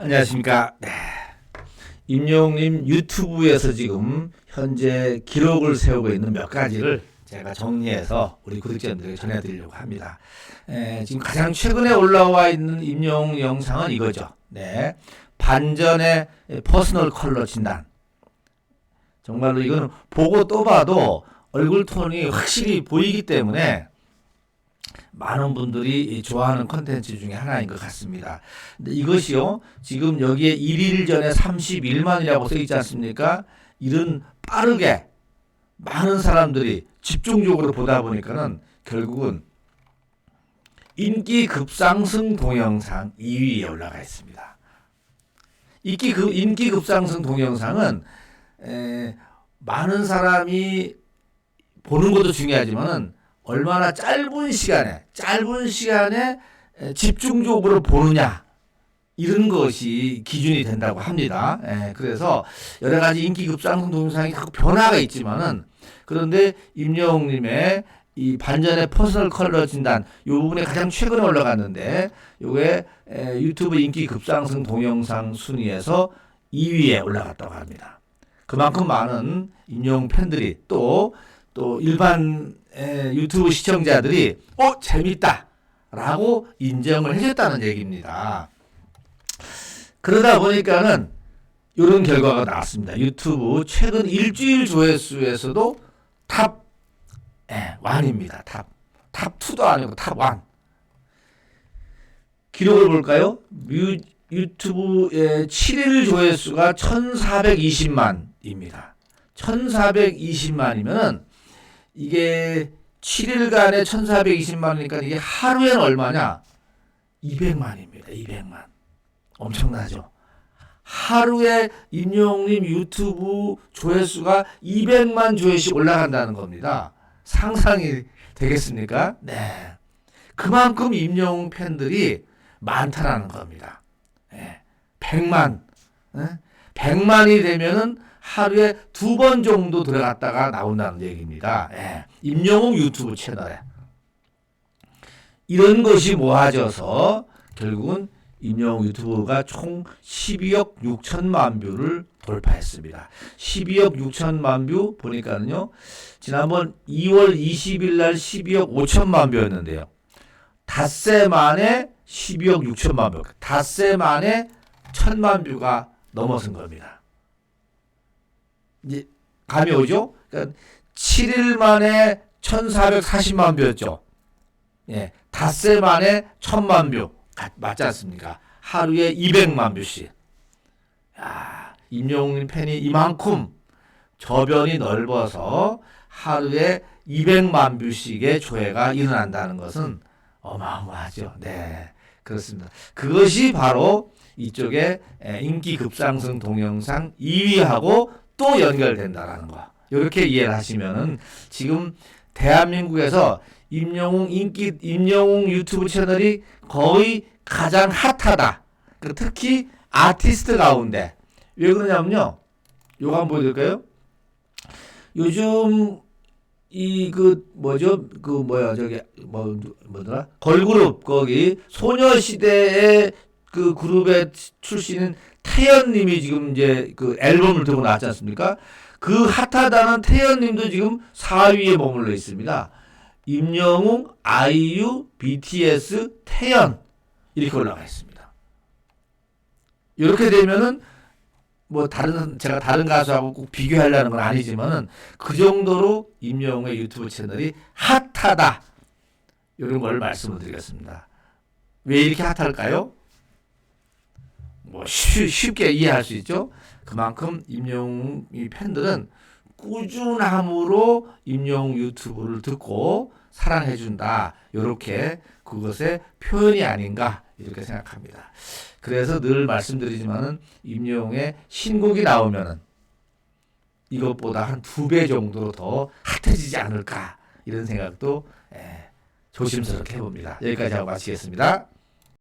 안녕하십니까. 네. 임영웅님 유튜브에서 지금 현재 기록을 세우고 있는 몇 가지를 제가 정리해서 우리 구독자님들에게 전해드리려고 합니다. 에, 지금 가장 최근에 올라와 있는 임영웅 영상은 이거죠. 네. 반전의 퍼스널 컬러 진단. 정말로 이거는 보고 또 봐도 얼굴 톤이 확실히 보이기 때문에 많은 분들이 좋아하는 컨텐츠 중에 하나인 것 같습니다. 근데 이것이요, 지금 여기에 1일 전에 31만이라고 써 있지 않습니까? 이런 빠르게 많은 사람들이 집중적으로 보다 보니까는 결국은 인기 급상승 동영상 2위에 올라가 있습니다. 인기 급 인기 급상승 동영상은 에, 많은 사람이 보는 것도 중요하지만은 얼마나 짧은 시간에 짧은 시간에 에, 집중적으로 보느냐 이런 것이 기준이 된다고 합니다. 에, 그래서 여러 가지 인기 급상승 동영상이 자꾸 변화가 있지만은 그런데 임영웅님의 이 반전의 퍼스널 컬러 진단 요 부분에 가장 최근에 올라갔는데 요게 에, 유튜브 인기 급상승 동영상 순위에서 2위에 올라갔다고 합니다. 그만큼 많은 임영웅 팬들이 또 또 일반 에, 유튜브 시청자들이 어 재밌다라고 인정을 해줬다는 얘기입니다. 그러다 보니까는 이런 결과가 나왔습니다. 유튜브 최근 일주일 조회수에서도 탑 예, 1입니다. 탑. 탑 2도 아니고 탑 1. 기록을 볼까요? 뮤, 유튜브의 7일 조회수가 1420만입니다. 1420만이면은 이게 7일간에 1420만이니까 이게 하루에는 얼마냐? 200만입니다. 200만. 엄청나죠? 하루에 임영웅님 유튜브 조회수가 200만 조회씩 올라간다는 겁니다. 상상이 되겠습니까? 네. 그만큼 임영웅 팬들이 많다라는 겁니다. 예. 100만. 예? 100만이 되면은 하루에 두 번 정도 들어갔다가 나온다는 얘기입니다. 예. 임영웅 유튜브 채널에. 이런 것이 모아져서 결국은 임영웅 유튜브가 총 12억 6천만 뷰를 돌파했습니다. 12억 6천만 뷰 보니까는요. 지난번 2월 20일 날 12억 5천만 뷰였는데요. 닷새 만에 12억 6천만 뷰. 닷새 만에 천만 뷰가 넘어선 겁니다. 이제 감이 오죠? 그러니까 7일 만에 1440만 뷰였죠. 예. 닷새 만에 천만 뷰. 맞지 않습니까? 하루에 200만 뷰씩. 야, 임영웅 팬이 이만큼 저변이 넓어서 하루에 200만 뷰씩의 조회가 일어난다는 것은 어마어마하죠. 네. 그렇습니다. 그것이 바로 이쪽에 인기 급상승 동영상 2위하고 또 연결된다라는 거. 이렇게 이해를 하시면은 지금 대한민국에서 임영웅 인기 임영웅 유튜브 채널이 거의 가장 핫하다. 그 특히 아티스트 가운데 왜 그러냐면요. 요거 한번 보여드릴까요? 요즘 이 그 뭐죠 그 뭐야 저기 뭐 뭐더라 걸그룹 거기 소녀시대의 그 그룹의 출신인 태연님이 지금 이제 그 앨범을 들고 나왔지 않습니까? 그 핫하다는 태연님도 지금 4위에 머물러 있습니다. 임영웅, 아이유, BTS, 태연 이렇게 올라가 있습니다. 이렇게 되면은 뭐 다른 제가 다른 가수하고 꼭 비교하려는 건 아니지만은 그 정도로 임영웅의 유튜브 채널이 핫하다 이런 걸 말씀을 드리겠습니다. 왜 이렇게 핫할까요? 뭐 쉽, 쉽게 이해할 수 있죠. 그만큼 임영웅 팬들은 꾸준함으로 임영웅 유튜브를 듣고 사랑해 준다. 이렇게 그것의 표현이 아닌가 이렇게 생각합니다. 그래서 늘 말씀드리지만은 임영웅의 신곡이 나오면은 이것보다 한 두 배 정도로 더 핫해지지 않을까 이런 생각도 에, 조심스럽게 해봅니다. 여기까지 하고 마치겠습니다.